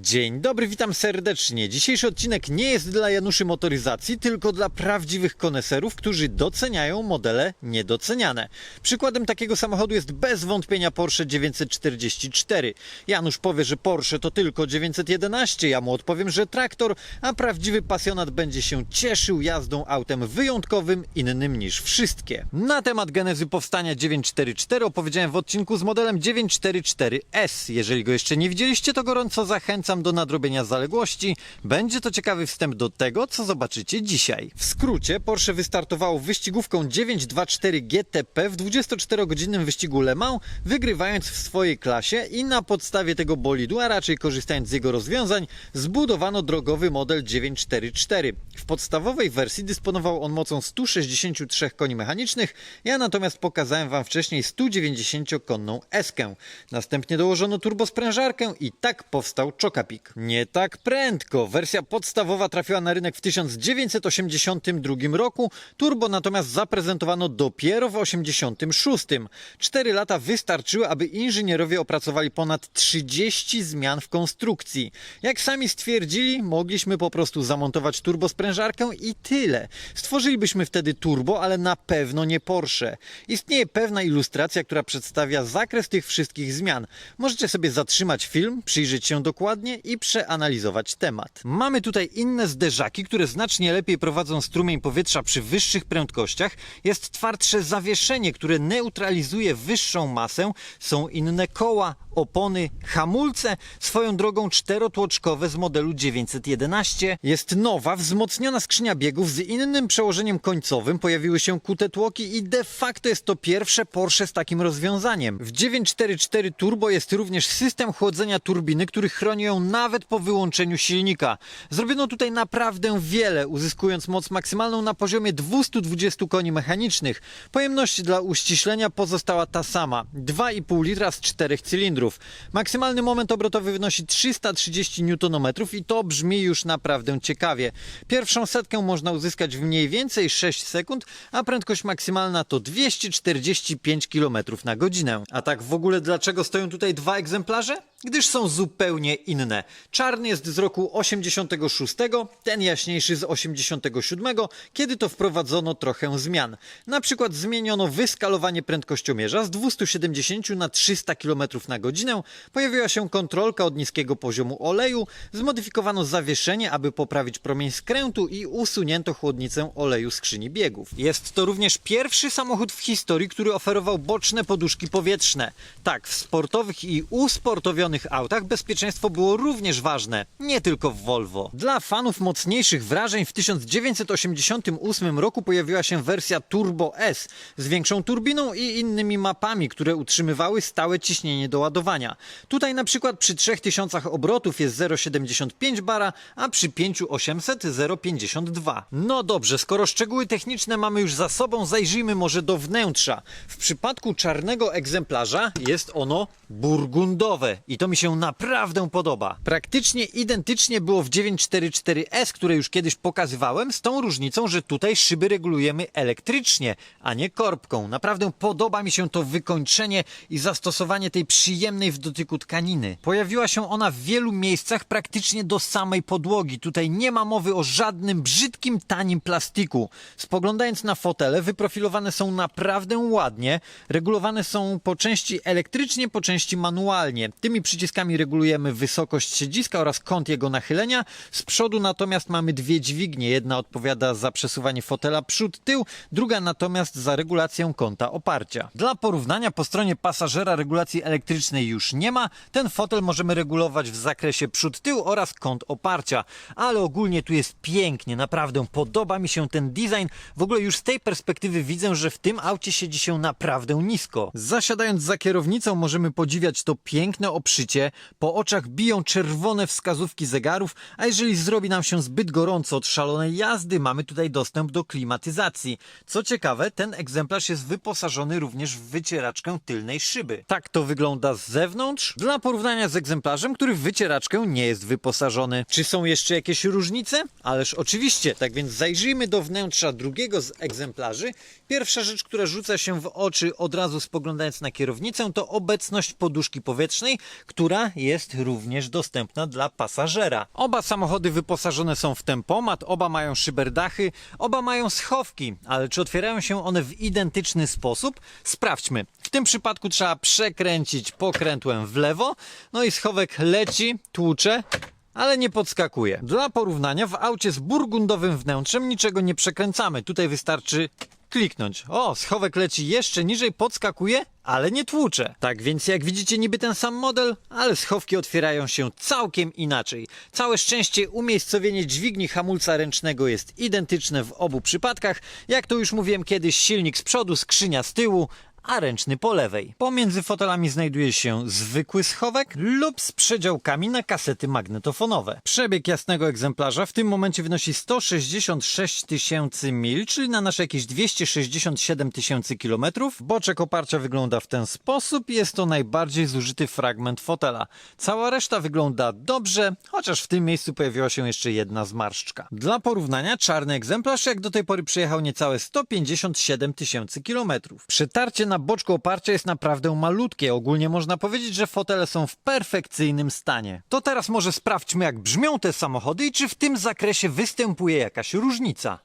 Dzień dobry, witam serdecznie. Dzisiejszy odcinek nie jest dla Januszy Motoryzacji, tylko dla prawdziwych koneserów, którzy doceniają modele niedoceniane. Przykładem takiego samochodu jest bez wątpienia Porsche 944. Janusz powie, że Porsche to tylko 911, ja mu odpowiem, że traktor, a prawdziwy pasjonat będzie się cieszył jazdą autem wyjątkowym, innym niż wszystkie. Na temat genezy powstania 944 opowiedziałem w odcinku z modelem 944S. Jeżeli go jeszcze nie widzieliście, to gorąco zachęcam do nadrobienia zaległości. Będzie to ciekawy wstęp do tego, co zobaczycie dzisiaj. W skrócie, Porsche wystartowało wyścigówką 924 GTP w 24-godzinnym wyścigu Le Mans, wygrywając w swojej klasie i na podstawie tego bolidu, a raczej korzystając z jego rozwiązań, zbudowano drogowy model 944. W podstawowej wersji dysponował on mocą 163 koni mechanicznych, ja natomiast pokazałem Wam wcześniej 190-konną eskę. Następnie dołożono turbosprężarkę i tak powstał Nie tak prędko. Wersja podstawowa trafiła na rynek w 1982 roku, turbo natomiast zaprezentowano dopiero w 1986. Cztery lata wystarczyły, aby inżynierowie opracowali ponad 30 zmian w konstrukcji. Jak sami stwierdzili, mogliśmy po prostu zamontować turbosprężarkę i tyle. Stworzylibyśmy wtedy turbo, ale na pewno nie Porsche. Istnieje pewna ilustracja, która przedstawia zakres tych wszystkich zmian. Możecie sobie zatrzymać film, przyjrzeć się dokładnie i przeanalizować temat. Mamy tutaj inne zderzaki, które znacznie lepiej prowadzą strumień powietrza przy wyższych prędkościach. Jest twardsze zawieszenie, które neutralizuje wyższą masę. Są inne koła, opony, hamulce. Swoją drogą czterotłoczkowe z modelu 911. Jest nowa, wzmocniona skrzynia biegów z innym przełożeniem końcowym. Pojawiły się kute tłoki i de facto jest to pierwsze Porsche z takim rozwiązaniem. W 944 Turbo jest również system chłodzenia turbiny, który chroni ją nawet po wyłączeniu silnika. Zrobiono tutaj naprawdę wiele, uzyskując moc maksymalną na poziomie 220 koni mechanicznych. Pojemność dla uściślenia pozostała ta sama 2,5 litra z czterech cylindrów. Maksymalny moment obrotowy wynosi 330 Nm i to brzmi już naprawdę ciekawie. Pierwszą setkę można uzyskać w mniej więcej 6 sekund, a prędkość maksymalna to 245 km na godzinę. A tak w ogóle dlaczego stoją tutaj dwa egzemplarze? Gdyż są zupełnie inne. Czarny jest z roku 86, ten jaśniejszy z 87, kiedy to wprowadzono trochę zmian. Na przykład zmieniono wyskalowanie prędkościomierza z 270 na 300 km na godzinę, pojawiła się kontrolka od niskiego poziomu oleju, zmodyfikowano zawieszenie, aby poprawić promień skrętu i usunięto chłodnicę oleju skrzyni biegów. Jest to również pierwszy samochód w historii, który oferował boczne poduszki powietrzne. Tak, w sportowych i usportowionych autach bezpieczeństwo było również ważne, nie tylko w Volvo. Dla fanów mocniejszych wrażeń w 1988 roku pojawiła się wersja Turbo S z większą turbiną i innymi mapami, które utrzymywały stałe ciśnienie do ładowania. Tutaj na przykład przy 3000 obrotów jest 0,75 bara, a przy 5800 0,52. No dobrze, skoro szczegóły techniczne mamy już za sobą, zajrzyjmy może do wnętrza. W przypadku czarnego egzemplarza jest ono burgundowe i to mi się naprawdę podoba. Praktycznie identycznie było w 944S, które już kiedyś pokazywałem, z tą różnicą, że tutaj szyby regulujemy elektrycznie, a nie korbką. Naprawdę podoba mi się to wykończenie i zastosowanie tej przyjemnej w dotyku tkaniny. Pojawiła się ona w wielu miejscach praktycznie do samej podłogi. Tutaj nie ma mowy o żadnym brzydkim, tanim plastiku. Spoglądając na fotele, wyprofilowane są naprawdę ładnie. Regulowane są po części elektrycznie, po części manualnie. Tymi przyciskami regulujemy wysokość siedziska oraz kąt jego nachylenia. Z przodu natomiast mamy dwie dźwignie. Jedna odpowiada za przesuwanie fotela przód-tył, druga natomiast za regulację kąta oparcia. Dla porównania po stronie pasażera regulacji elektrycznej już nie ma. Ten fotel możemy regulować w zakresie przód-tył oraz kąt oparcia. Ale ogólnie tu jest pięknie, naprawdę podoba mi się ten design. W ogóle już z tej perspektywy widzę, że w tym aucie siedzi się naprawdę nisko. Zasiadając za kierownicą możemy podziwiać to piękne Po oczach biją czerwone wskazówki zegarów, a jeżeli zrobi nam się zbyt gorąco od szalonej jazdy, mamy tutaj dostęp do klimatyzacji. Co ciekawe, ten egzemplarz jest wyposażony również w wycieraczkę tylnej szyby. Tak to wygląda z zewnątrz, dla porównania z egzemplarzem, który w wycieraczkę nie jest wyposażony. Czy są jeszcze jakieś różnice? Ależ oczywiście, tak więc zajrzyjmy do wnętrza drugiego z egzemplarzy. Pierwsza rzecz, która rzuca się w oczy od razu spoglądając na kierownicę, to obecność poduszki powietrznej, która jest również dostępna dla pasażera. Oba samochody wyposażone są w tempomat, oba mają szyberdachy, oba mają schowki, ale czy otwierają się one w identyczny sposób? Sprawdźmy. W tym przypadku trzeba przekręcić pokrętłem w lewo, no i schowek leci, tłucze, ale nie podskakuje. Dla porównania w aucie z burgundowym wnętrzem niczego nie przekręcamy. Tutaj wystarczy kliknąć. O, schowek leci jeszcze niżej, podskakuje, ale nie tłucze. Tak więc jak widzicie niby ten sam model, ale schowki otwierają się całkiem inaczej. Całe szczęście umiejscowienie dźwigni hamulca ręcznego jest identyczne w obu przypadkach. Jak to już mówiłem kiedyś, silnik z przodu, skrzynia z tyłu, a ręczny po lewej. Pomiędzy fotelami znajduje się zwykły schowek lub z przedziałkami na kasety magnetofonowe. Przebieg jasnego egzemplarza w tym momencie wynosi 166 tysięcy mil, czyli na nasze jakieś 267 tysięcy kilometrów. Boczek oparcia wygląda w ten sposób. Jest to najbardziej zużyty fragment fotela. Cała reszta wygląda dobrze, chociaż w tym miejscu pojawiła się jeszcze jedna zmarszczka. Dla porównania czarny egzemplarz jak do tej pory przejechał niecałe 157 tysięcy kilometrów. Przetarcie na boczku oparcia jest naprawdę malutkie. Ogólnie można powiedzieć, że fotele są w perfekcyjnym stanie. To teraz może sprawdźmy, jak brzmią te samochody i czy w tym zakresie występuje jakaś różnica.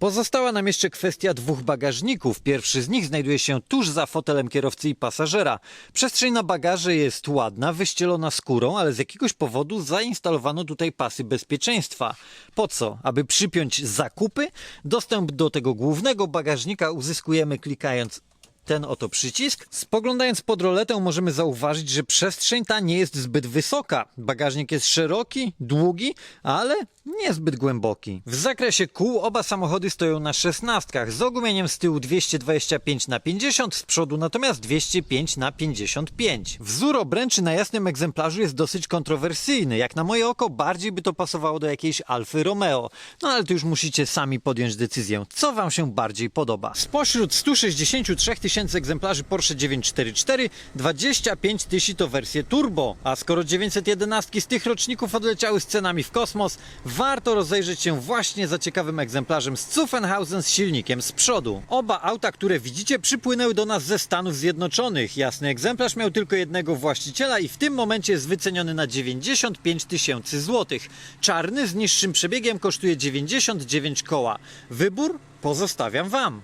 Pozostała nam jeszcze kwestia dwóch bagażników. Pierwszy z nich znajduje się tuż za fotelem kierowcy i pasażera. Przestrzeń na bagaże jest ładna, wyścielona skórą, ale z jakiegoś powodu zainstalowano tutaj pasy bezpieczeństwa. Po co? Aby przypiąć zakupy? Dostęp do tego głównego bagażnika uzyskujemy klikając ten oto przycisk. Spoglądając pod roletę możemy zauważyć, że przestrzeń ta nie jest zbyt wysoka. Bagażnik jest szeroki, długi, ale niezbyt głęboki. W zakresie kół oba samochody stoją na szesnastkach z ogumieniem z tyłu 225 na 50, z przodu natomiast 205 na 55. Wzór obręczy na jasnym egzemplarzu jest dosyć kontrowersyjny. Jak na moje oko bardziej by to pasowało do jakiejś Alfy Romeo. No ale to już musicie sami podjąć decyzję, co wam się bardziej podoba. Spośród 163 tysięcy egzemplarzy Porsche 944 25 tysięcy to wersje turbo, a skoro 911 z tych roczników odleciały z cenami w kosmos, warto rozejrzeć się właśnie za ciekawym egzemplarzem z Zuffenhausen z silnikiem z przodu. Oba auta, które widzicie, przypłynęły do nas ze Stanów Zjednoczonych. Jasny egzemplarz miał tylko jednego właściciela i w tym momencie jest wyceniony na 95 tysięcy złotych. Czarny z niższym przebiegiem kosztuje 99 koła. Wybór pozostawiam Wam.